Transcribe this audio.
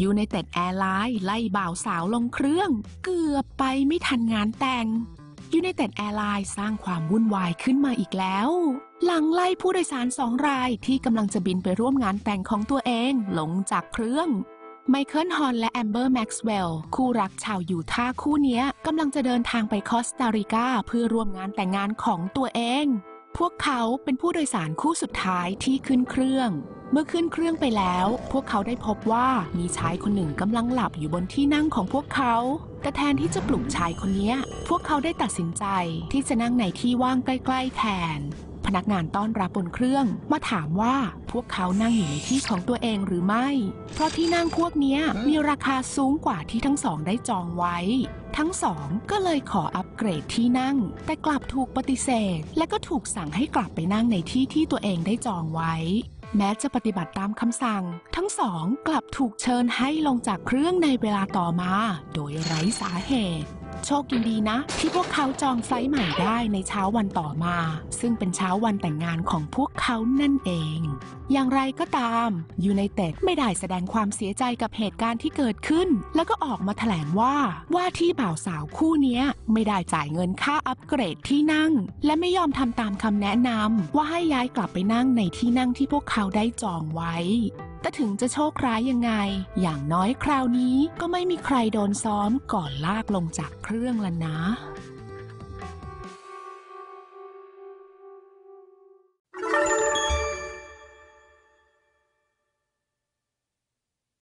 ยูไนเต็ดแอร์ไลน์ไล่บ่าวสาวลงเครื่อง เกือบไปไม่ทันงานแต่งยูไนเต็ดแอร์ไลน์สร้างความวุ่นวายขึ้นมาอีกแล้ว หลังไล่ผู้โดยสารสองรายที่กำลังจะบินไปร่วมงานแต่งของตัวเองลงจากเครื่องไมเคิลฮอนและแอมเบอร์แม็กซ์เวลล์คู่รักชาวยูทาคู่นี้กำลังจะเดินทางไปคอสตาริกาเพื่อร่วมงานแต่งงานของตัวเอง พวกเขาเป็นผู้โดยสารคู่สุดท้ายที่ขึ้นเครื่อง เมื่อขึ้นเครื่องไปแล้ว พวกเขาได้พบว่ามีชายคนหนึ่งกำลังหลับอยู่บนที่นั่งของพวกเขา แต่แทนที่จะปลุกชายคนนี้ พวกเขาได้ตัดสินใจที่จะนั่งในที่ว่างใกล้ ๆ แทน พนักงานต้อนรับบนเครื่องมาถามว่าพวกเขานั่งอยู่ในที่ของตัวเองหรือไม่ เพราะที่นั่งพวกนี้มีราคาสูงกว่าที่ทั้งสองได้จองไว้ ทั้งสองก็เลยขออัปเกรดที่นั่ง แต่กลับถูกปฏิเสธ และก็ถูกสั่งให้กลับไปนั่งในที่ที่ตัวเองได้จองไว้ แม้จะปฏิบัติตามคำสั่ง ทั้งสองกลับถูกเชิญให้ลงจากเครื่องในเวลาต่อมา โดยไร้สาเหตุ โชคดีนะ ที่พวกเขาจองไฟล์ใหม่ได้ในเช้าวันต่อมา ซึ่งเป็นเช้าวันแต่งงานของพวกเขานั่นเอง อย่างไรก็ตามยูไนเต็ดไม่ได้แสดงความเสียใจกับเหตุการณ์ที่เกิดขึ้น แล้วก็ออกมาแถลงว่าว่าที่บ่าวสาวคู่นี้ไม่ได้จ่ายเงินค่าอัปเกรดที่นั่ง และไม่ยอมทำตามคำแนะนำว่าให้ย้ายกลับไปนั่งในที่นั่งที่พวกเขาได้จองไว้ แต่ถึงจะโชคร้ายยังไง อย่างน้อยคราวนี้ก็ไม่มีใครโดนซ้อมก่อนลากลงจากเครื่องแล้วนะ